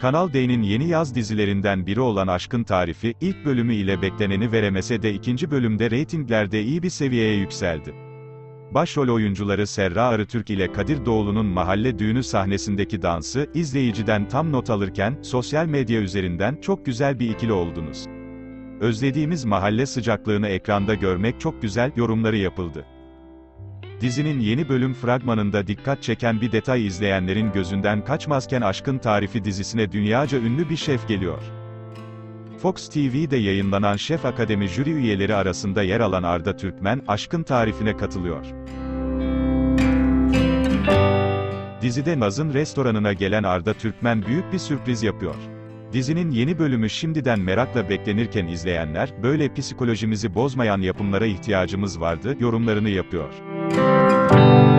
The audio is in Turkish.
Kanal D'nin yeni yaz dizilerinden biri olan Aşkın Tarifi, ilk bölümü ile bekleneni veremese de ikinci bölümde reytinglerde iyi bir seviyeye yükseldi. Başrol oyuncuları Serra Arıtürk ile Kadir Doğulu'nun mahalle düğünü sahnesindeki dansı, izleyiciden tam not alırken, sosyal medya üzerinden çok güzel bir ikili oldunuz. Özlediğimiz mahalle sıcaklığını ekranda görmek çok güzel, yorumları yapıldı. Dizinin yeni bölüm fragmanında dikkat çeken bir detay izleyenlerin gözünden kaçmazken Aşkın Tarifi dizisine dünyaca ünlü bir şef geliyor. Fox TV'de yayınlanan Şef Akademi jüri üyeleri arasında yer alan Arda Türkmen, Aşkın Tarifine katılıyor. Dizide Naz'ın restoranına gelen Arda Türkmen büyük bir sürpriz yapıyor. Dizinin yeni bölümü şimdiden merakla beklenirken izleyenler, böyle psikolojimizi bozmayan yapımlara ihtiyacımız vardı, yorumlarını yapıyor. Thank you.